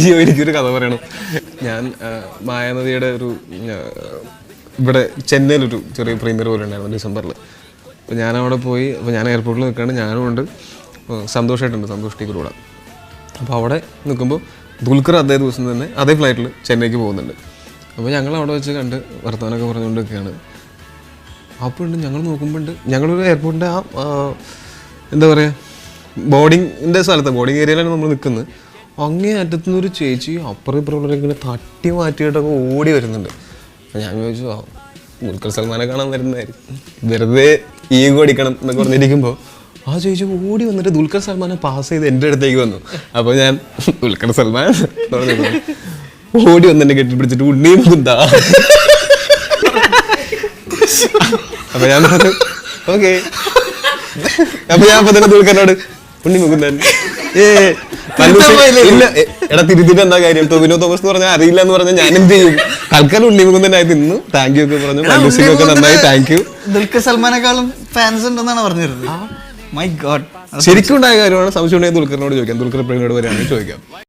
അയ്യോ എനിക്കൊരു കഥ പറയണം. ഞാൻ മായാനദിയുടെ ഒരു ഇവിടെ ചെന്നൈയിലൊരു ചെറിയ പ്രീമിയർ പോലെ ഉണ്ടായിരുന്നു ഡിസംബറിൽ അപ്പോൾ ഞാൻ അവിടെ പോയി അപ്പോൾ ഞാൻ എയർപോർട്ടിൽ നിൽക്കുകയാണ് ഞാനും ഉണ്ട്. സന്തോഷമായിട്ടുണ്ട് സന്തോഷ് കൂടെ. അപ്പോൾ അവിടെ നിൽക്കുമ്പോൾ ദുൽഖർ അതേ ദിവസം തന്നെ അതേ ഫ്ലൈറ്റിൽ ചെന്നൈക്ക് പോകുന്നുണ്ട്. അപ്പോൾ ഞങ്ങൾ അവിടെ വെച്ച് കണ്ട് വർത്തമാനമൊക്കെ പറഞ്ഞുകൊണ്ടൊക്കെയാണ് അപ്പോൾ ഉണ്ട് ഞങ്ങൾ നോക്കുമ്പോണ്ട് ഞങ്ങളൊരു എയർപോർട്ടിന്റെ ആ, എന്താ പറയുക ബോർഡിങ്ങിന്റെ സ്ഥലത്ത് ബോർഡിങ് ഏരിയയിലാണ് നമ്മൾ നിൽക്കുന്നത്. അങ്ങേ അറ്റത്തുനിന്ന് ഒരു ചേച്ചി അപ്പുറം ഇപ്പുറമുള്ളവരെ ഇങ്ങനെ തട്ടി മാറ്റിയിട്ടൊക്കെ ഓടി വരുന്നുണ്ട്. അപ്പം ഞാൻ ചോദിച്ചു ആ സൽമാനെ കാണാൻ വരുന്നതായിരിക്കും. വെറുതെ ഈഗോ അടിക്കണം എന്നൊക്കെ പറഞ്ഞിരിക്കുമ്പോൾ ആ ചേച്ചി ഓടി വന്നിട്ട് ദുൽഖർ സൽമാനെ പാസ് ചെയ്ത് എന്റെ അടുത്തേക്ക് വന്നു. അപ്പോൾ ഞാൻ ദുൽഖർ സൽമാൻ. ഓടി വന്ന് എന്നെ കെട്ടിപ്പിടിച്ചിട്ട് ഉണ്ണിയും കുന്താ അപ്പൊ ഞാൻ പറഞ്ഞു ഓക്കെ. അപ്പൊ ഞാൻ പറഞ്ഞു ദുൽഖറിനോട് ഉണ്ണി മുകുന്ദൻ. എടാ തിരുത്തിട്ട് എന്താ കാര്യം? ടോബിനോ തോമസ് എന്ന് പറഞ്ഞാൽ അറിയില്ല എന്ന് പറഞ്ഞാൽ ഞാൻ എന്ത് ചെയ്യും? തൽക്കാലം ഉണ്ണി മുകുന്ദനായി തിന്നു താങ്ക് യു ഒക്കെ പറഞ്ഞു. മല്ലൂസിക്കൊക്കെ നന്നായി താങ്ക് യു ദുൽഖർ സൽമാനേക്കാളും ഫാൻസ് ഉണ്ടെന്നാണ് പറഞ്ഞിരുന്നത്. മൈ ഗോഡ് ശരിക്കും ഉണ്ടായ കാര്യമാണ് സംശയം ഉണ്ടെങ്കിൽ ദുൽഖറിനോട് ചോദിക്കാം. ദുൽഖർ പ്രേമിനോട് വരെയാണ് ചോദിക്കാം.